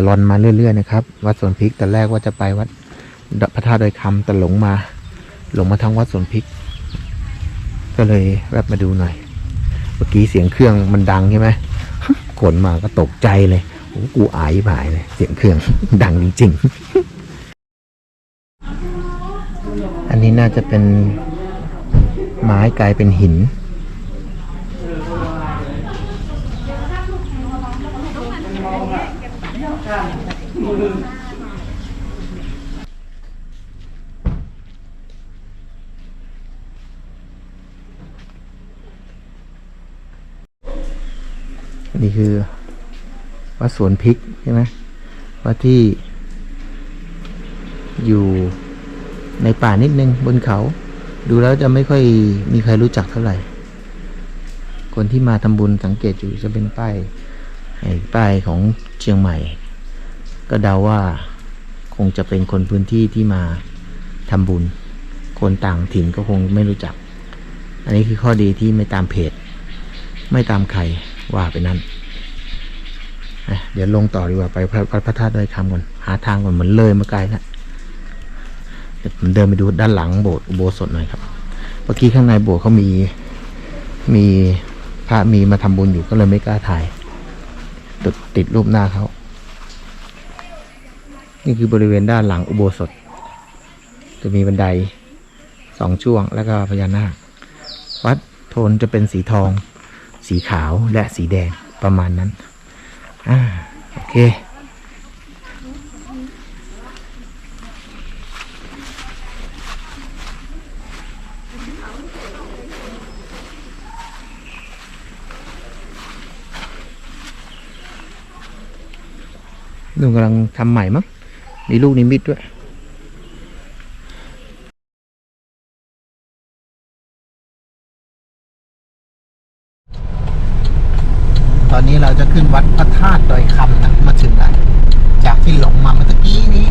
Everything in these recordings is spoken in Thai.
ะลอนมาเรื่อยๆนะครับวัดสวนพริกแต่แรกว่าจะไปวัดพระธาตุดอยคำแต่หลงมา หลงมาทางวัดสวนพริก ก็เลยแวบมาดูหน่อย เมื่อกี้เสียงเครื่องมันดังใช่ไหมขนมาก็ตกใจเลยโอ้กูอายผายเลยเสียงเครื่องดังจริงๆ อันนี้น่าจะเป็นไม้กลายเป็นหิน นี่คือวัดสวนพริกใช่ไหมวัดที่อยู่ในป่านิดนึงบนเขา ดูแล้วจะไม่ค่อยมีใครรู้จักเท่าไหร่ คนที่มาทำบุญสังเกตอยู่จะเป็นป้ายป้ายของเชียงใหม่ ก็เดาว่าคงจะเป็นคนพื้นที่ที่มาทำบุญ คนต่างถิ่นก็คงไม่รู้จัก อันนี้คือข้อดีที่ไม่ตามเพจ ไม่ตามใครว่าไปนั้นเดี๋ยวลงต่อดีกว่าไปพระพระธาตุดอยคำก่อนหาทางก่อนเหมือนเลยมาไกลแล้วเดี๋ยวผมเดินไปดูด้านหลังโบสถ์อุโบสถหน่อยครับเมื่อกี้ข้างในโบสถ์เขามีมีพระมีมาทำบุญอยู่ก็เลยไม่กล้าถ่ายติดติดรูปหน้าเขา นี่คือบริเวณด้านหลังอุโบสถ จะมีบันไดสองช่วงแล้วก็พญานาค วัดโทนจะเป็นสีทอง สีขาวและสีแดงประมาณนั้น อ่า โอเคลุงกำลังทำใหม่มั้ง มีลูกนิมิตด้วยตอนนี้เราจะขึ้นวัดพระธาตุดอยคำนะมาถึงแล้วจากที่หลงมาเมื่อกี้นี้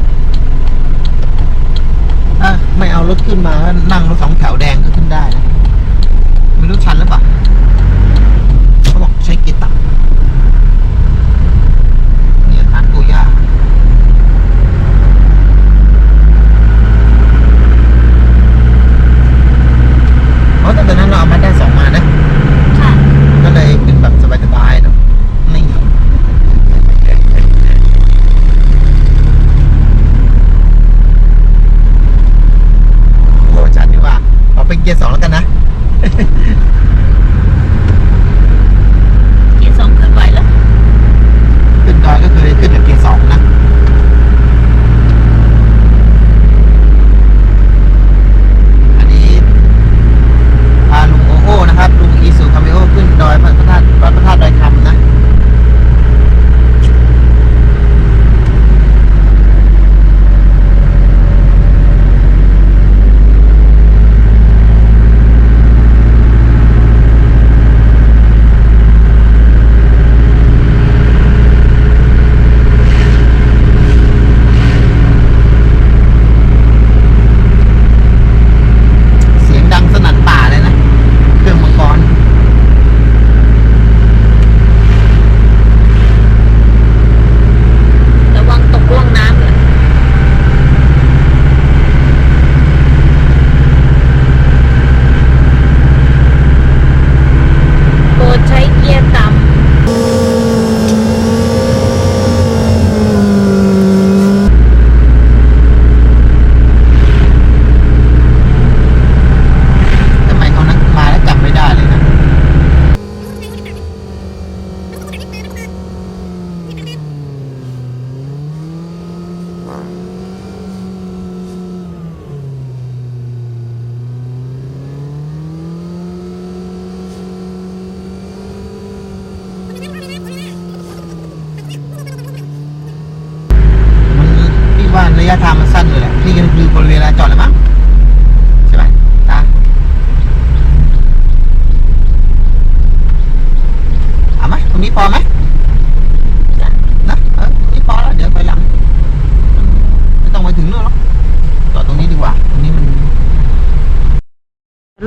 อะไม่เอารถขึ้นมานั่งรถสองแถวแดงก็ขึ้นได้นะไม่รู้ชันหรือเปล่า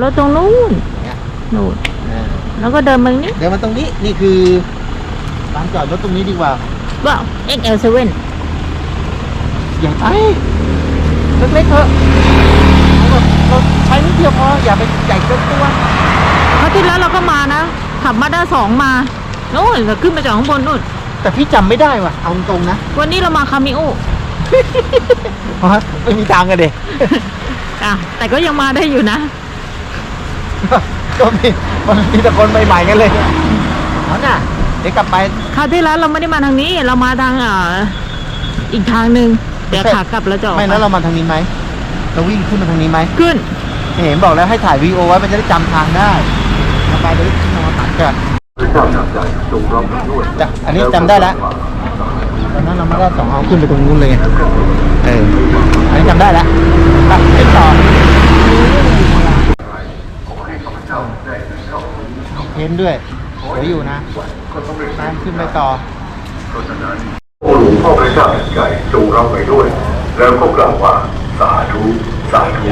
รถตรงนู้นเนี่ยนู่นเออแล้วก็เดินมานี้เดี๋ยวมาตรงนี้นี่คือลานจอดรถตรงนี้ดีกว่าว้าว XL7 อย่าไปเล็กๆเถอะเราเราใช้นิดเดียวพออย่าไปใหญ่เกินตัวคราวที่แล้วเราก็มานะ ขับมาด้าสองมาโน่นเราขึ้นมาจากข้างบนนู่นแต่พี่จำไม่ได้ว่ะเอาตรงๆนะวันนี้เรามาคามิโอเพราะไม่มีทางกันเด็ อะแต่ก็ยังมาได้อยู่นะ ก็มีมันมีแต่คนใหม่ๆกันเลยเอาน่ะเดี๋ยวกลับไป คราวที่แล้วเราไม่ได้มาทางนี้ เรามาทางเอ่ออีกทางหนึ่งเดี๋ยวขากลับเราจะออกไม่แล้วเรามาทางนี้ไหมเราวิ่งขึ้นมาทางนี้ไหมขึ้น เห็นบอกแล้วให้ถ่ายวีดีโอไว้มันจะได้จำทางได้เอาไปเดี๋ยวขึ้นมาตัดกันจะอันนี้จำได้แล้วตอนนั้นเราไม่ได้สองเอาขึ้นไปตรงนู้นเลยไงเอออันนี้จำได้แล้วไปขึ้นต่อ เพ้นด้วยสวยอยู่นะไปขึ้นไปต่อโอ้หลวงพ่อพระเจ้าแผ่นใหญ่จงรับไว้ด้วย แล้วก็กล่าวว่าสาธุสาธุ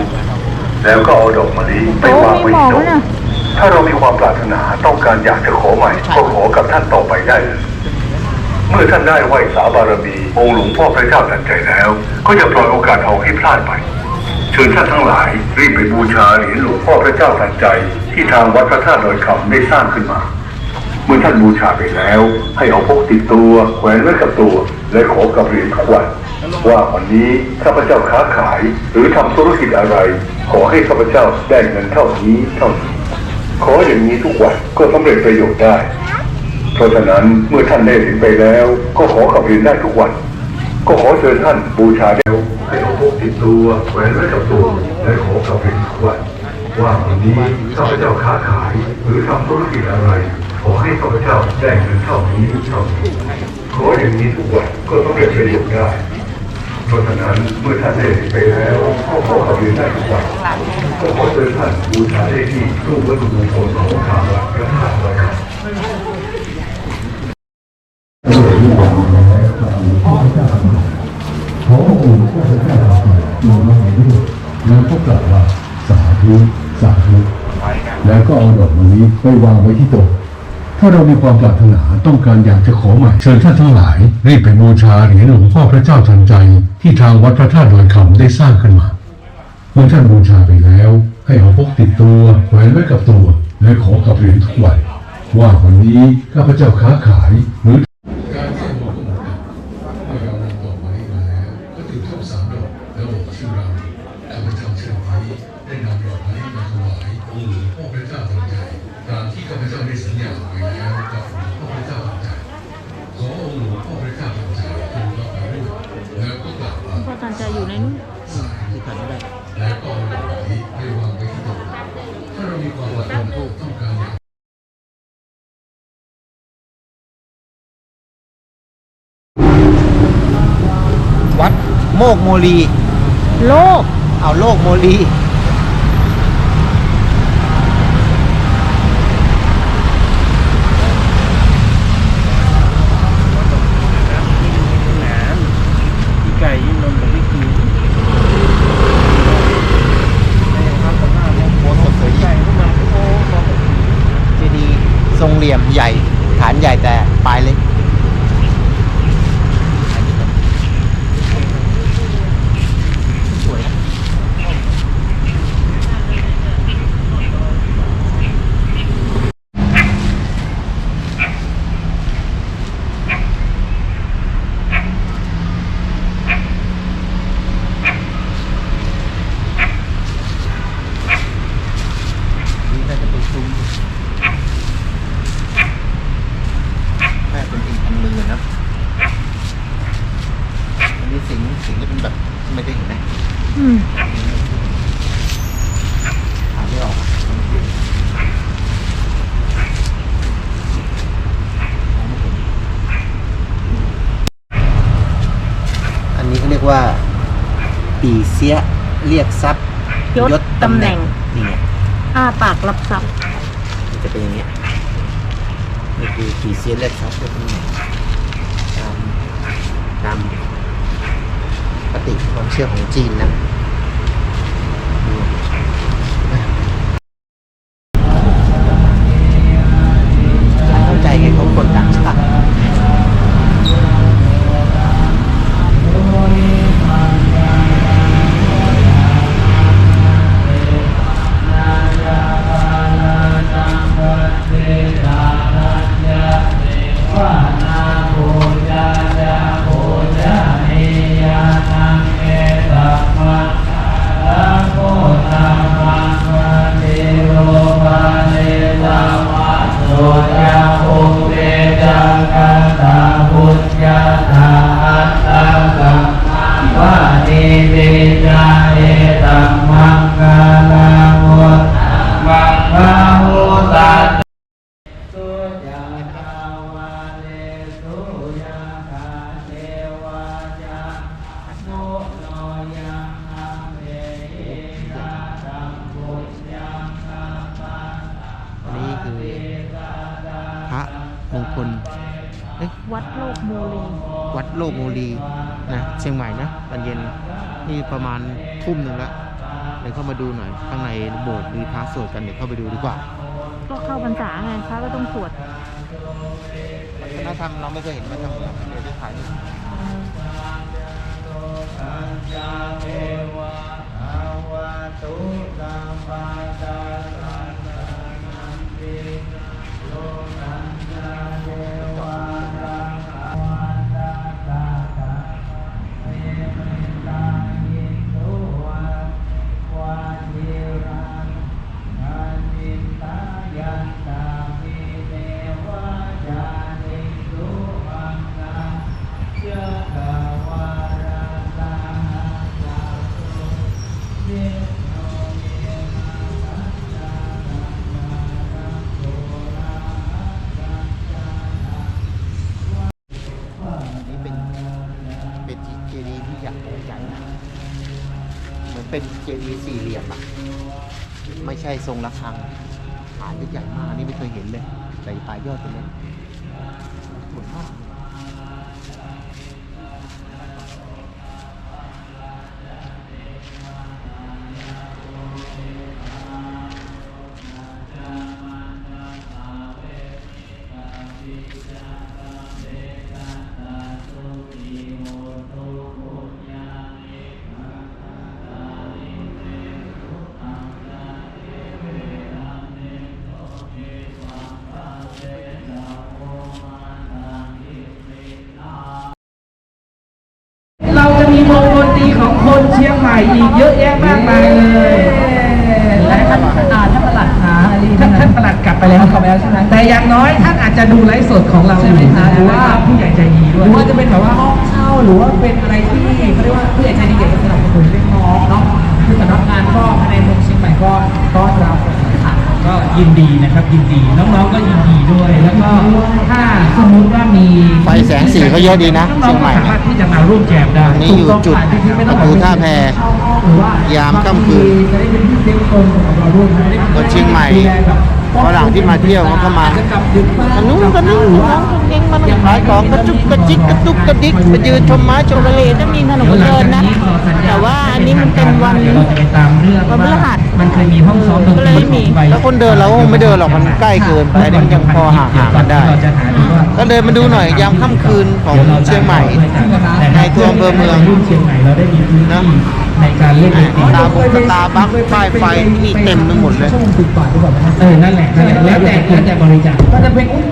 แล้วก็เอาดอกมะลิไปวางไว้ที่โต๊ะถ้าเรามีความปรารถนาต้องการอยากจะขอใหม่ก็ขอกับท่านต่อไปได้เลยเมื่อท่านได้ไหวสาบารมีองค์หลวงพ่อพระเจ้าแผ่นใจแล้ว ก็อย่าปล่อยโอกาสทองให้พลาดไป เชิญท่านทั้งหลายรีบไปบูชาเหรียญหลวงพ่อพระเจ้าแผ่นใจ ที่ทางวัดพระธาตุดอยคำได้สร้างขึ้นมา เมื่อท่านบูชาไปแล้ว ให้เอาพกติดตัวแขวนไว้กับตัว และขอกับเหรียญทุกวันว่าวันนี้ข้าพเจ้าค้าขายหรือทำธุรกิจอะไร ขอให้ข้าพเจ้าได้เงินเท่านี้เท่านี้ขออย่างนี้ทุกวันก็สำเร็จประโยชน์ได้ เพราะฉะนั้นเมื่อท่านได้เหรียญไปแล้ว ก็ขอกับเหรียญได้ทุกวัน ก็ขอเชิญท่านบูชาเดียว ติดตัวแขวนไว้กับตัวและขอกับเหรียญทุกวันว่าวันนี้ข้าพเจ้าค้าขายหรือทำธุรกิจอะไร ขอให้ข้าพเจ้าได้เงินเท่านี้เท่านี้ขออย่างนี้ทุกวันก็ต้องเร็จประโยชน์ได้เพราะฉะนั้นเมื่อท่านได้ไปแล้วก็ขอกับเรียนได้ทุกวันก็ขอเชิญท่านบูชาได้ที่ตู้วัตถุมงคลของทางวัดพระธาตุดอยคำข ก็กล่าวว่าสาธุสาธุแล้วก็เอาดอกมะลิไปวางไว้ที่โต๊ะถ้าเรามีความปรารถนาต้องการอยากจะขอใหม่เชิญท่านทั้งหลายรีบไปบูชาเหรียญหลวงพ่อพระเจ้าทันใจ ที่ทางวัดพระธาตุดอยคำได้สร้างขึ้นมา เมื่อท่านบูชาไปแล้ว ให้เอาพกติดตัวแขวนไว้กับตัว และขอกับเหรียญทุกวันว่าวันนี้ข้าพเจ้าค้าขายหรือ โมกโมลี โลก เอาโลกโมลี ไก่ยิ่งนมกับวิกีโบสถ์สวยดีเจดีย์ทรงเหลี่ยมใหญ่ ฐานใหญ่แต่ปลายเล็กสวยนะนี่น่าจะเป็นซุ้มแม่เป็นอินพันมือนะอันนี้สิงสิงจะเป็นแบบไม่ได้เห็นไหม อืม อ่านไม่ออกอะอันนี้เขาเรี ยกว่า ปีเสียเรียกทรัพย์ยศตำแหน่ง นี่ไงอ้าปากรับทรัพย์มันจะเป็นอย่างเงี้ยนี่คือปีเสียเรียกทรัพย์ยศตำแหน่งตามตามปฏิความเชื่อของจีนนะ วัดโลกโมลีวัดโลกโมลีนะเชียงใหม่นะตอนเย็นนี่ประมาณทุ่มหนึ่งแล้วเดี๋ยวเข้ามาดูหน่อย ข้างในโบสถ์มีพระสวดกันเดี๋ยวเข้าไปดูดีกว่า ก็เข้าพรรษาไงพระก็ต้องสวดวัฒนธรรมเราไม่เคยเห็นมาทำ มีสี่เหลี่ยมอะไม่ใช่ทรงระฆังฐานใหญ่มากนี่ไม่เคยเห็นเลยแต่ปลายยอดตรงนี้สวยมาก แล้วกลับไปแล้วใช่ไหมแต่อย่างน้อยท่านอาจจะดูไลฟ์สดของเราอยู่นะหรือว่าผู้ใหญ่ใจดีด้วยหรือว่าจะเป็นแบบว่าห้องเช่าหรือว่าเป็นอะไรที่เขาเรียกว่าผู้ใหญ่ใจดีอยากจะสนับสนุนเล็กน้อยเนาะคือสำนักงานก็ในเมืองเชียงใหม่ก็ต้อนรับค่ะก็ยินดีนะครับยินดีน้องๆก็ยินดีด้วย แล้วก็ถ้าสมมุติว่ามีไฟแสงสีเขาเยอะดีนะเชียงใหม่สามารถที่จะมาร่วมแจมได้อันนี้อยู่จุดประตูท่าแพยามค่ำคืนจะได้เป็นที่เซฟโซนของเราด้วยนะคนเชียงใหม่ ฝรั่งที่มาเที่ยวเขาก็มาจะกลับดึกบ้างกันนู้นกันนี่กันน้องกันเองมันขายของกระจุกกระจิกกระตุกกระดิกไปยืนชมไม้ชมปทะกเลติจะมีถนนคนเดินนะ แต่ว่าอันนี้มันเป็นวันเราจะไปตามเรื่องวันพฤหัสมันเคยมีห้องซ้อมดนตรีก็เลยไม่มีของใบแล้วคนเดินเราก็คงไม่เดินหรอกมันใกล้เกินไปอันนี้มันยังพอห่างๆกันได้เราจะหาดูว่าก็เดินมาดูหน่อยยามค่ำคืนของเชียงใหม่ในตัวอำเภอเมืองรุ่นเชียงใหม่เราได้มีพื้นที่ในการเล่นดนตรีตาบุกตาบักป้ายไฟนี่เต็มไปหมดเลย เออนั่นแหละนั่นแหละแล้วแต่แล้วแต่บริจาค ก็จะเป็นอุ๊ย